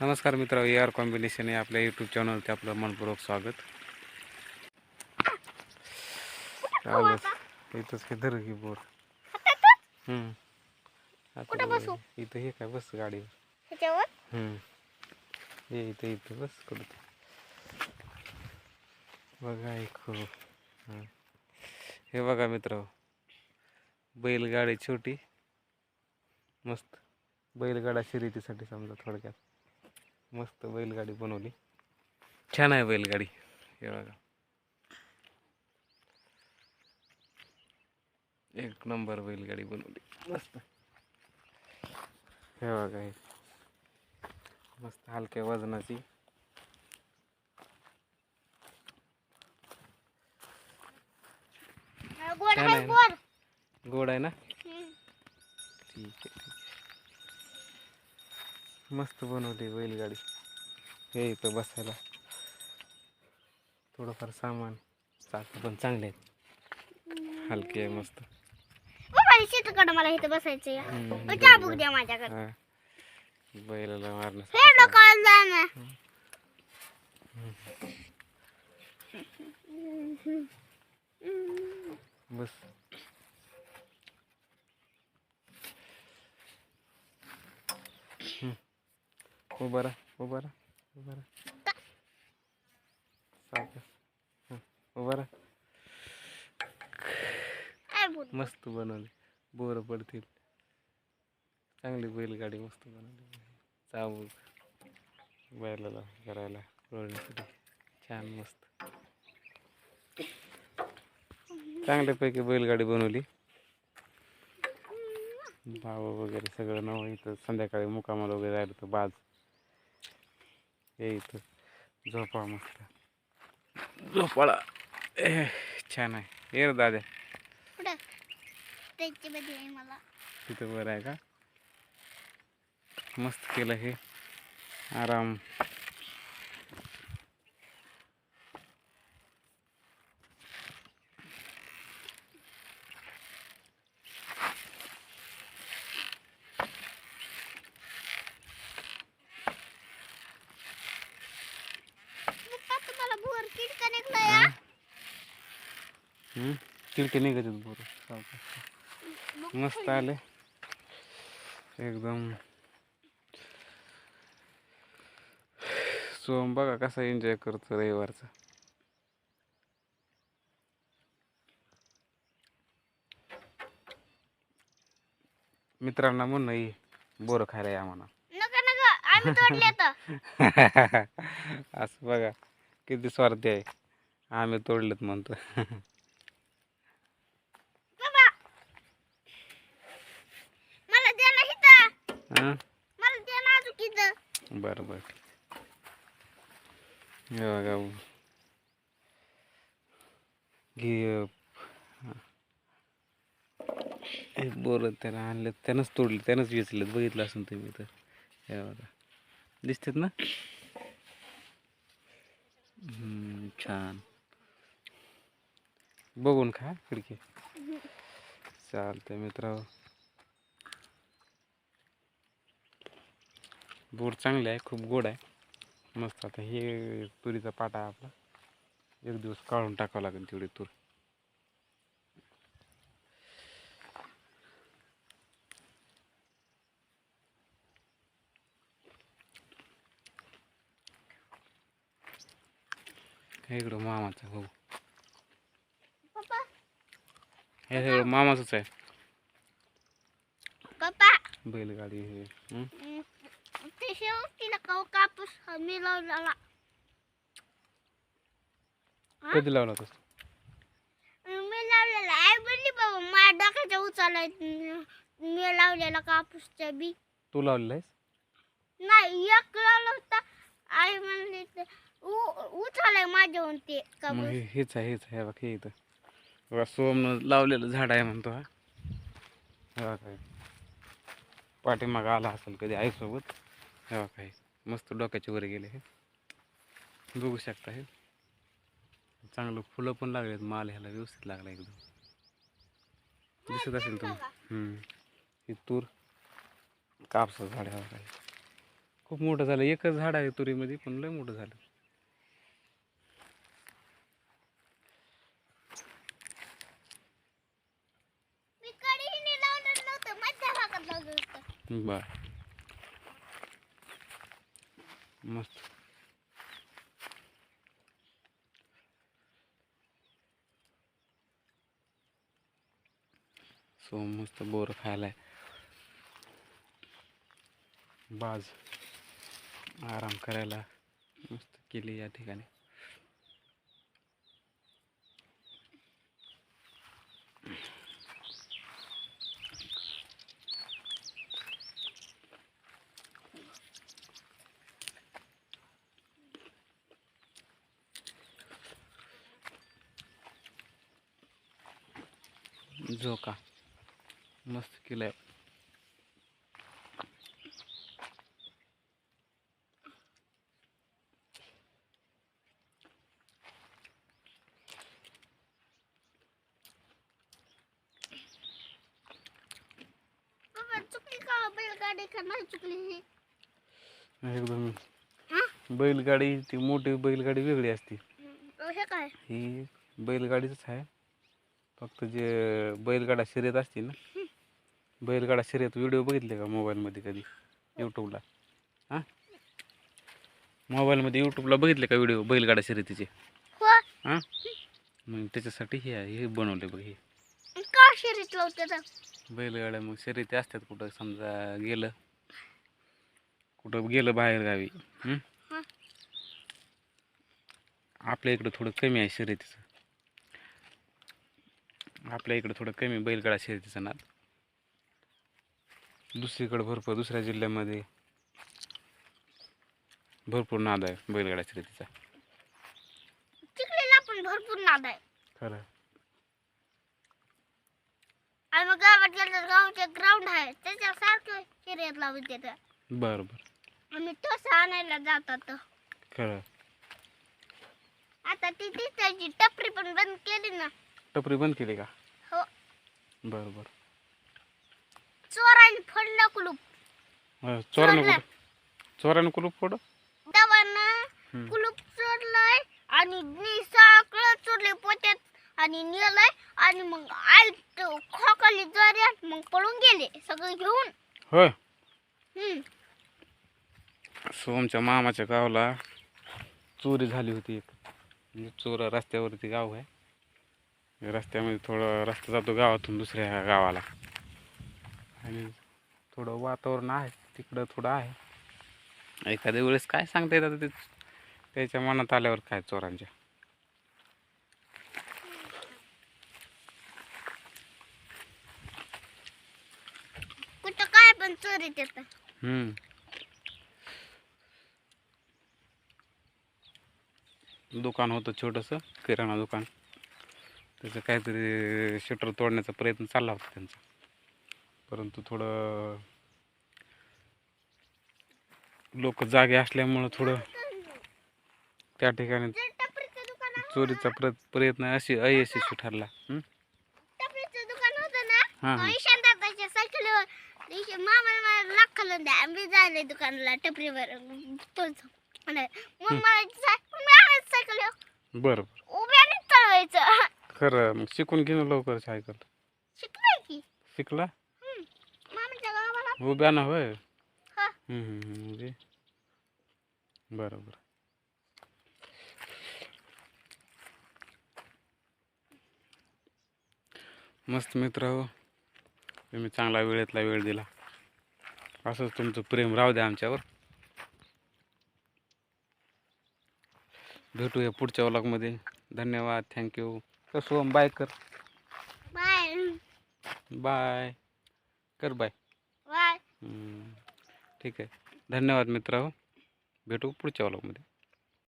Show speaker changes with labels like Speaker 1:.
Speaker 1: नमस्कार मित्र A R combination आहे आपल्या यूट्यूब चॅनलवरती आपलं मनपूर्वक स्वागत. चालू इथंच हे धर की बोर? इथं हे काय बस गाडीवर. ये इथं इथं बस कुठं बघा हो हं. हे बघा मित्र बैलगाडी छोटी. मस्त. बैलगाडा शर्यतीसाठी समजा थोडक्यात. मस्त बैलगाडी बनवली. छान आहे बैलगाडी. हे बघा. एक नंबर बैलगाडी बनवली. मस्त. हे बघा हे. मस्त हलक्या वजनाची.
Speaker 2: गोड
Speaker 1: छान
Speaker 2: आहे
Speaker 1: ना?
Speaker 2: गोड.
Speaker 1: गोड आहे ना?
Speaker 2: हम्म.
Speaker 1: ठीक आहे ठीक आहे. मस्त बनवली बैलगाडी. हे इथं बसायला. थोडंफार सामान चाक पण चांगले आहेत. हलके आहे मस्त.
Speaker 2: शेताकडे मला इथं बसायचं चाबूक. द्या माझ्याकडे.
Speaker 1: हा. बैलाला
Speaker 2: हे डोकायला जा ना.
Speaker 1: बस. हम्म. उभं राहा उभं राहा उभं राहा. सावकाश. राहा. मस्त बनवली. बोरं पडतील. चांगली बैलगाडी मस्त बनवली. चाबूक बैलाला करायला रोडण्यासाठी छान मस्त. चांगल्यापैकी बैलगाडी बनवली. भाव वगैरे सगळं नवं इथं संध्याकाळी मुकामाला वगैरे राहिलं तर बाज हे इथं झोपा मस्त झोपाळा. ए, छान आहे. ये
Speaker 2: मला.
Speaker 1: तिथं बरं आहे का? मस्त केलं हे. आराम. तिरके निघत आहेत बरं. सावकाश. मस्त आले. एकदम. सोम बघा कसा एन्जॉय करतो रविवारचा. मित्रांना म्हणणं ये बोरं खायला या म्हणा. असं बघा. किती स्वार्थी आहे. आम्ही तोडलेत म्हणतो
Speaker 2: बाबा मला द्या ना इथं
Speaker 1: हां? बरं बरं. हे बघा. घे त्याला आणले त्यानंच तोडले त्यानंच वेचलेत बघितलं असेल तुम्ही तर. हे बघा. दिसतात ना? छान. बघून खा खिडकी. चालतंय मित्र बोर चांगले आहे खूप गोड आहे. मस्त आता हे तुरीचा पाटा आहे आपला. एक दिवस काढून टाकावं लागेल तेवढी तूर. हे इकडं मामाचा
Speaker 2: पप्पा.
Speaker 1: हे सगळं मामाचंच आहे. बैलगाडी हे. हं?
Speaker 2: हम्म, ते शेव तिला काव कापूस मिळवला
Speaker 1: कधी लावला होतास
Speaker 2: मी लावलेला आई बोलली बाबा माझ्या डोक्याच्या उचलाय मी लावलेला कापूसच्या बी
Speaker 1: तू लावलेला आहेस
Speaker 2: नाही एक लावलं होता आई म्हणली ते उ- उचलाय माझ्याहून ते
Speaker 1: मग
Speaker 2: कापूस
Speaker 1: हे हेच आहे हेच आहे बघ हे इथं बघा सोमनं लावलेलं झाड आहे म्हणतो हा हे बघा हे. पाठीमागं आला असेल कधी आईसोबत हे बघा हे मस्त डोक्याच्या वर गेले हे. बघू शकता हे. चांगलं फुलं पण लागलेत माल ह्याला व्यवस्थित लागला एकदम. दिसत असेल तुम्ही. हम्म. ही तूर कापसाचं झाड आहे बघा. हे. खूप मोठं झालं. एकच झाड आहे तुरीमध्ये पण लय मोठं झालं. बर. मस्त. सो मस्त बोर खायला बाज. आराम करायला मस्त केली या ठिकाणी. झोका मस्त केलाय
Speaker 2: बाबा चुकली का बैलगाडी का नाही चुकली। ही
Speaker 1: एकदम।
Speaker 2: हा?
Speaker 1: बैलगाडी ती मोठी बैलगाडी वेगळी असते।
Speaker 2: अं, हे काय?
Speaker 1: ही बैलगाडीच आहे. फक्त जे बैलगाडा शर्यत असते ना? बैलगाडा शर्यत व्हिडिओ बघितले का मोबाईलमध्ये कधी? यूट्यूबला हां? मोबाईलमध्ये यूट्यूबला बघितले का व्हिडिओ बैलगाडा शर्यतीचे?
Speaker 2: हो.
Speaker 1: हां? मग त्याच्यासाठी हे आहे हे बनवले बघ हे.
Speaker 2: का तर
Speaker 1: बैलगाड्या मग शर्यती असतात कुठं? समजा गेलं कुठं गेलं बाहेर गावी. आपल्या इकडं थोडं कमी आहे शर्यतीचं. आपल्या इकडं थोडं कमी बैलगाडा शर्यतीचं नाद. दुसरीकडं भरपूर दुसऱ्या जिल्ह्यामध्ये भरपूर नाद आहे बैलगाडा शर्यतीचा.
Speaker 2: चिखलीला पण भरपूर नाद आहे.
Speaker 1: खरं.
Speaker 2: आणि मग गावात गेलं तर गावचे ग्राउंड आहे त्याच्यासारखं शर्यत लावून देतात.
Speaker 1: बरं बरं
Speaker 2: आम्ही तसं आणायला जातात.
Speaker 1: खरं.
Speaker 2: आता ती त्याची टपरी पण बंद केली ना
Speaker 1: टपरी बंद केली का?
Speaker 2: हो.
Speaker 1: बरं बरं
Speaker 2: चोराने फोडलं कुलूप.
Speaker 1: अं, चोरानं
Speaker 2: चोरलं.
Speaker 1: कुठं चोरानं कुलूप फोड
Speaker 2: दवानं कुलूप चोरलंय आणि नी सगळं चोरले पोत्यात आणि नेलंय आणि मग आल खोकली जोऱ्यात मग पळून गेले सगळं घेऊन.
Speaker 1: होय.
Speaker 2: हम्म.
Speaker 1: सोमच्या मामाच्या गावाला चोरी झाली होती एक. म्हणजे चोर रस्त्यावरती गाव आहे. रस्त्यामध्ये थोडं रस्ता जातो गावातून दुसऱ्या गावाला. आणि थोडं वातावरण आहे तिकडं थोडं आहे. एखाद्या वेळेस काय सांगता येतं ते? त्याच्या मनात आल्यावर काय चोरांच्या?
Speaker 2: कुठं काय पण चोरी येतं
Speaker 1: हम्म. दुकान होतं छोटंसं किराणा दुकान. त्याचं काहीतरी शटर तोडण्याचा प्रयत्न चालला होता त्यांचा. परंतु थोडं लोक जागे असल्यामुळं थोडं त्या ठिकाणी चोरीचा प्र प्रयत्न अशी अयशस्वी ठरला.
Speaker 2: दुकानाला टपरीवर सायकल
Speaker 1: बरं बरं.
Speaker 2: उभ्याने चालवायचं
Speaker 1: खरं मग शिकून घे ना लवकर सायकल.
Speaker 2: शिकलोय की.
Speaker 1: शिकला?
Speaker 2: हम्म. मामाच्या गावाला.
Speaker 1: उभ्या ना होय?
Speaker 2: हा.
Speaker 1: हम्म, हम्म, हम्म, म्हणजे? बरं बरं मस्त मित्र हो. तुम्ही चांगला वेळेतला वेळ दिला. असंच तुमचं प्रेम राहू द्या आमच्यावर. भेटूया पुढच्या व्लॉगमध्ये धन्यवाद. थँक्यू कसं बाय कर.
Speaker 2: बाय.
Speaker 1: बाय. कर बाय.
Speaker 2: बाय.
Speaker 1: ठीक आहे. धन्यवाद मित्र भेटू पुढच्या व्लॉगमध्ये